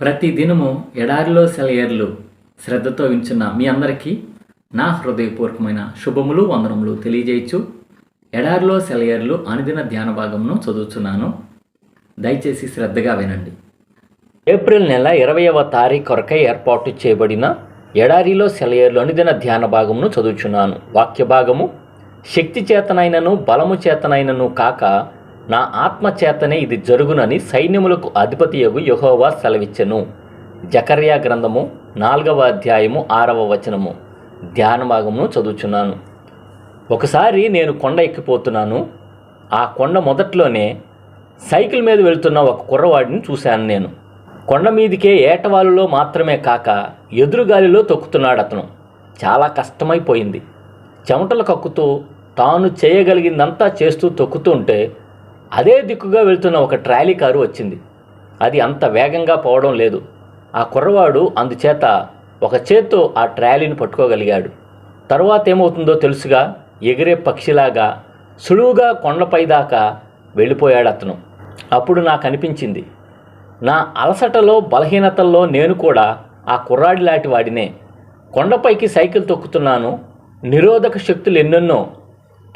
ప్రతి దినము ఎడారిలో సెలయర్లు శ్రద్ధతో వించున్న మీ అందరికీ నా హృదయపూర్వకమైన శుభములు వందనములు తెలియజేయచ్చు. ఎడారిలో సెలయర్లు అనుదిన ధ్యాన భాగమును చదువుతున్నాను దయచేసి శ్రద్ధగా వినండి. ఏప్రిల్ నెల ఇరవైవ తారీఖు కొరకై ఏర్పాటు చేయబడిన ఎడారిలో సెలయర్లు అనుదిన ధ్యాన భాగమును చదువుచున్నాను. వాక్య భాగము శక్తి చేతనైనను బలము చేతనైనను కాక నా ఆత్మ చేతనే ఇది జరుగునని సైన్యములకు అధిపతియగు యహోవా సెలవిచ్చెను. జకర్యా గ్రంథము నాలుగవ అధ్యాయము ఆరవ వచనము. ధ్యాన భాగమును చదువుచున్నాను. ఒకసారి నేను కొండ ఎక్కిపోతున్నాను. ఆ కొండ మొదట్లోనే సైకిల్ మీద వెళ్తున్న ఒక కుర్రవాడిని చూశాను నేను. కొండ మీదికే ఏటవాలులో మాత్రమే కాక ఎదురుగాలిలో తొక్కుతున్నాడు అతను చాలా కష్టమైపోయింది. చెమటలు కక్కుతూ తాను చేయగలిగిందంతా చేస్తూ తొక్కుతుంటే అదే దిక్కుగా వెళ్తున్న ఒక ట్రాలీ కారు వచ్చింది. అది అంత వేగంగా పోవడం లేదు. ఆ కుర్రవాడు అందుచేత ఒక చేత్తో ఆ ట్రాలీని పట్టుకోగలిగాడు. తర్వాత ఏమవుతుందో తెలుసుగా ఎగిరే పక్షిలాగా సులువుగా కొండపై దాకా వెళ్ళిపోయాడు అతను. అప్పుడు నాకు అనిపించింది నా అలసటలో బలహీనతల్లో నేను కూడా ఆ కుర్రాడి లాంటి వాడినే. కొండపైకి సైకిల్ తొక్కుతున్నాను నిరోధక శక్తులు ఎన్నెన్నో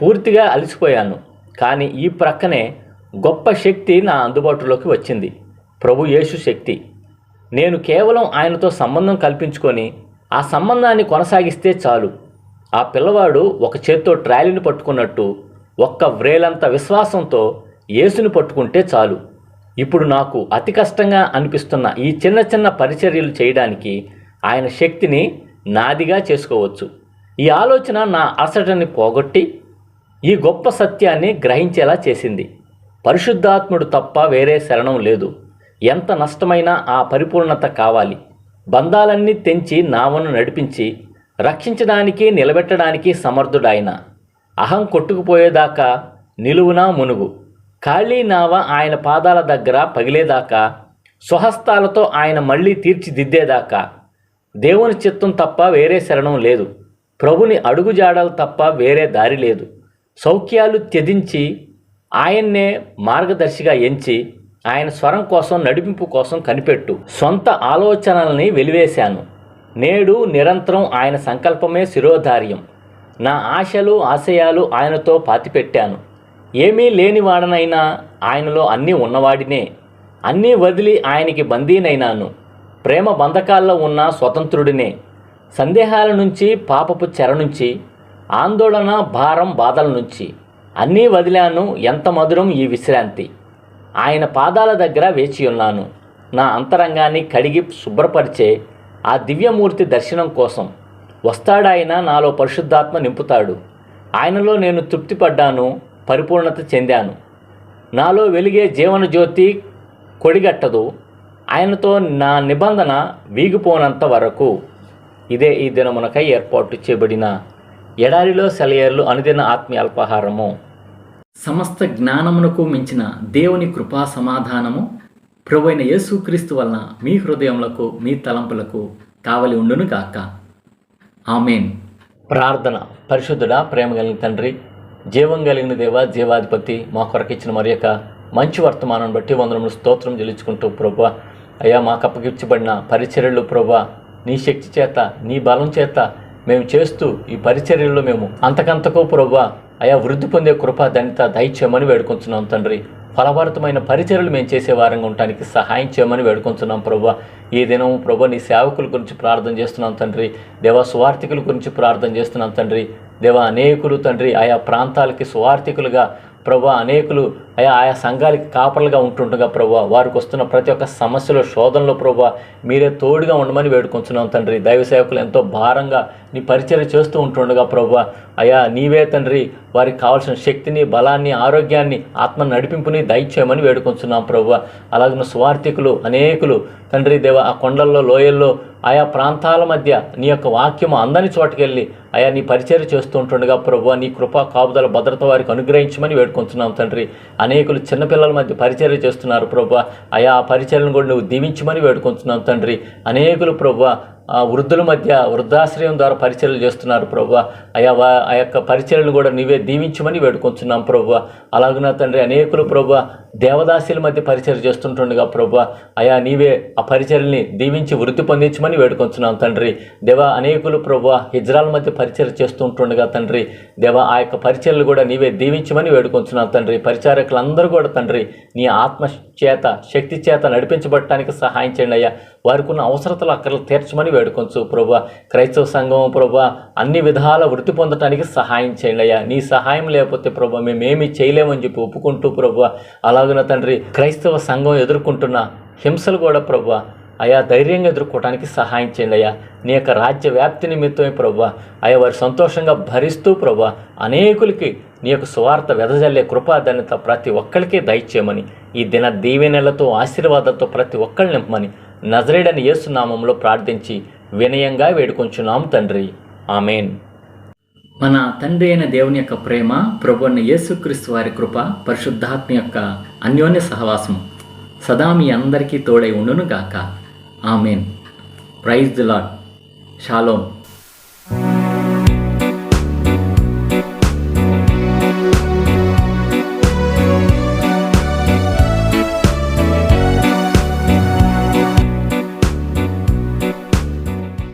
పూర్తిగా అలసిపోయాను. కానీ ఈ ప్రక్కనే గొప్ప శక్తి నా అందుబాటులోకి వచ్చింది. ప్రభు యేసు శక్తి. నేను కేవలం ఆయనతో సంబంధం కల్పించుకొని ఆ సంబంధాన్ని కొనసాగిస్తే చాలు. ఆ పిల్లవాడు ఒక చేత్తో ట్రాలీని పట్టుకున్నట్టు ఒక్క వ్రేలంత విశ్వాసంతో యేసుని పట్టుకుంటే చాలు. ఇప్పుడు నాకు అతి కష్టంగా అనిపిస్తున్న ఈ చిన్న చిన్న పరిచర్యలు చేయడానికి ఆయన శక్తిని నాదిగా చేసుకోవచ్చు. ఈ ఆలోచన నా అసటని పోగొట్టి ఈ గొప్ప సత్యాన్ని గ్రహించేలా చేసింది. పరిశుద్ధాత్ముడు తప్ప వేరే శరణం లేదు. ఎంత నష్టమైనా ఆ పరిపూర్ణత కావాలి. బంధాలన్నీ తెంచి నావను నడిపించి రక్షించడానికి నిలబెట్టడానికి సమర్థుడాయన. అహం కొట్టుకుపోయేదాకా నిలువునా మునుగు. ఖాళీ నావ ఆయన పాదాల దగ్గర పగిలేదాకా స్వహస్తాలతో ఆయన మళ్ళీ తీర్చిదిద్దేదాకా. దేవుని చిత్తం తప్ప వేరే శరణం లేదు. ప్రభుని అడుగుజాడలు తప్ప వేరే దారి లేదు. సౌఖ్యాలు త్యజించి ఆయన్నే మార్గదర్శిగా ఎంచి ఆయన స్వరం కోసం నడిపింపు కోసం కనిపెట్టు. సొంత ఆలోచనల్ని వెలివేశాను. నేడు నిరంతరం ఆయన సంకల్పమే శిరోధార్యం. నా ఆశలు ఆశయాలు ఆయనతో పాతిపెట్టాను. ఏమీ లేనివాడనైనా ఆయనలో అన్నీ ఉన్నవాడినే. అన్నీ వదిలి ఆయనకి బందీనైనాను. ప్రేమ బంధకాల్లో ఉన్న స్వతంత్రుడినే. సందేహాల నుంచి పాపపు చెర నుంచి ఆందోళన భారం బాధల నుంచి. అన్నీ వదిలాను ఎంత మధురం ఈ విశ్రాంతి. ఆయన పాదాల దగ్గర వేచి ఉన్నాను. నా అంతరంగాన్ని కడిగి శుభ్రపరిచే ఆ దివ్యమూర్తి దర్శనం కోసం. వస్తాడాయన నాలో పరిశుద్ధాత్మ నింపుతాడు. ఆయనలో నేను తృప్తిపడ్డాను పరిపూర్ణత చెందాను. నాలో వెలిగే జీవనజ్యోతి కొడిగట్టదు. ఆయనతో నా నిబంధన వీగిపోనంత వరకు. ఇదే ఈ దినమునకై ఏర్పాటు చేయబడిన ఎడారిలో సెలయర్లు అనుదిన ఆత్మీయ అల్పాహారము. సమస్త జ్ఞానమునకు మించిన దేవుని కృపా సమాధానము ప్రభువైన యేసుక్రీస్తు వలన మీ హృదయములకు మీ తలంపులకు కావలి ఉండును గాక. ఆమెన్. ప్రార్థన. పరిశుద్ధుడా ప్రేమ కలిగిన తండ్రి జీవం కలిగిన దేవ జీవాధిపతి మా కొరకిచ్చిన మరి యొక్క మంచి వర్తమానం బట్టి వందనములు స్తోత్రం చెల్లించుకుంటూ ప్రభా అయ్యా మాకు అప్పగించబడిన పరిచర్యలు ప్రభా నీ శక్తి చేత నీ బలం చేత మేము చేస్తూ ఈ పరిచర్యల్లో మేము అంతకంతకో ప్రభా అయా వృద్ధి పొందే కృప ధనిత దయచేయమని వేడుకుంటున్నాం తండ్రి. ఫలభరితమైన పరిచర్యలు మేము చేసే వారంగా ఉండటానికి సహాయం చేయమని వేడుకుంటున్నాం ప్రభు. ఈ దినం ప్రభు నీ సేవకుల గురించి ప్రార్థన చేస్తున్నాం తండ్రి. దేవా సువార్థికుల గురించి ప్రార్థన చేస్తున్నాం తండ్రి. దేవా అనేకులు తండ్రి ఆయా ప్రాంతాలకి సువార్థికులుగా ప్రభా అనేకులు ఆయా ఆయా సంఘాలకి కాపలుగా ఉంటుండగా ప్రభా వారికి వస్తున్న ప్రతి ఒక్క సమస్యలో శోధనలో ప్రభా మీరే తోడుగా ఉండమని వేడుకొంచున్నాం తండ్రి. దైవ సేవకులు ఎంతో భారంగా నీ పరిచయం చేస్తూ ఉంటుండగా ప్రభా అయా నీవే తండ్రి వారికి కావాల్సిన శక్తిని బలాన్ని ఆరోగ్యాన్ని ఆత్మ నడిపింపుని దయచేయమని వేడుకొంచున్నాం ప్రభా. అలాగే స్వార్థికులు అనేకులు తండ్రి దేవ ఆ కొండల్లో లోయల్లో ఆయా ప్రాంతాల మధ్య నీ యొక్క వాక్యము అందని చోటుకెళ్ళి అయా నీ పరిచయం చేస్తూ ఉంటుండగా ప్రభు నీ కృప కాపుదల భద్రత వారికి అనుగ్రహించమని వేడుకుంటున్నాం తండ్రి. అనేకులు చిన్నపిల్లల మధ్య పరిచర్య చేస్తున్నారు ప్రభు అయా ఆ పరిచర్యను కూడా నువ్వు దీవించమని వేడుకుంటున్నాం తండ్రి. అనేకులు ప్రభు వృద్ధుల మధ్య వృద్ధాశ్రయం ద్వారా పరిచయలు చేస్తున్నారు ప్రభు అయా వా ఆ యొక్క పరిచయలు కూడా నీవే దీవించమని వేడుకొంచున్నాం ప్రభు అలాగున తండ్రి అనేకులు ప్రభు దేవదాసుల మధ్య పరిచయం చేస్తుంటుండగా ప్రభు అయా నీవే ఆ పరిచయల్ని దీవించి వృద్ధి పొందించమని వేడుకొంచున్నాం తండ్రి. దేవా అనేకులు ప్రభు హిజ్రాల మధ్య పరిచయలు చేస్తుంటుండగా తండ్రి దేవా ఆ యొక్క పరిచయలు కూడా నీవే దీవించమని వేడుకొంచున్నాం తండ్రి. పరిచారకులందరూ కూడా తండ్రి నీ ఆత్మ చేత శక్తి చేత నడిపించబడటానికి సహాయం చేయండి అయ్యా. వారికి ఉన్న అవసరతలు అక్కడ తీర్చమని వేడుకొంచు ప్రభు. క్రైస్తవ సంఘం ప్రభు అన్ని విధాల వృత్తి పొందటానికి సహాయం చేయండి అయ్యా. నీ సహాయం లేకపోతే ప్రభు మేమేమి చేయలేమని చెప్పి ఒప్పుకుంటూ ప్రభు అలాగున తండ్రి క్రైస్తవ సంఘం ఎదుర్కొంటున్న హింసలు కూడా ప్రభు అయా ధైర్యంగా ఎదుర్కోవడానికి సహాయం చేయండి అయ్యా. నీ యొక్క రాజ్య వ్యాప్తి నిమిత్తమే ప్రభు అయా వారు సంతోషంగా భరిస్తూ ప్రభు అనేకులకి నీ యొక్క సువార్త వెదజల్లే కృపాధన్యత ప్రతి ఒక్కరికి దయచేయమని ఈ దిన దీవెనలతో ఆశీర్వాదంతో ప్రతి ఒక్కళ్ళు నింపమని నజరేడని యేసునామంలో ప్రార్థించి వినయంగా వేడుకొంచున్నాం తండ్రి. ఆమెన్. మన తండ్రి అయిన దేవుని యొక్క ప్రేమ ప్రభు అయిన యేసుక్రీస్తు వారి కృప పరిశుద్ధాత్మ యొక్క అన్యోన్య సహవాసం సదా మీ అందరికీ తోడై ఉండును గాక amen. Praise the Lord shalom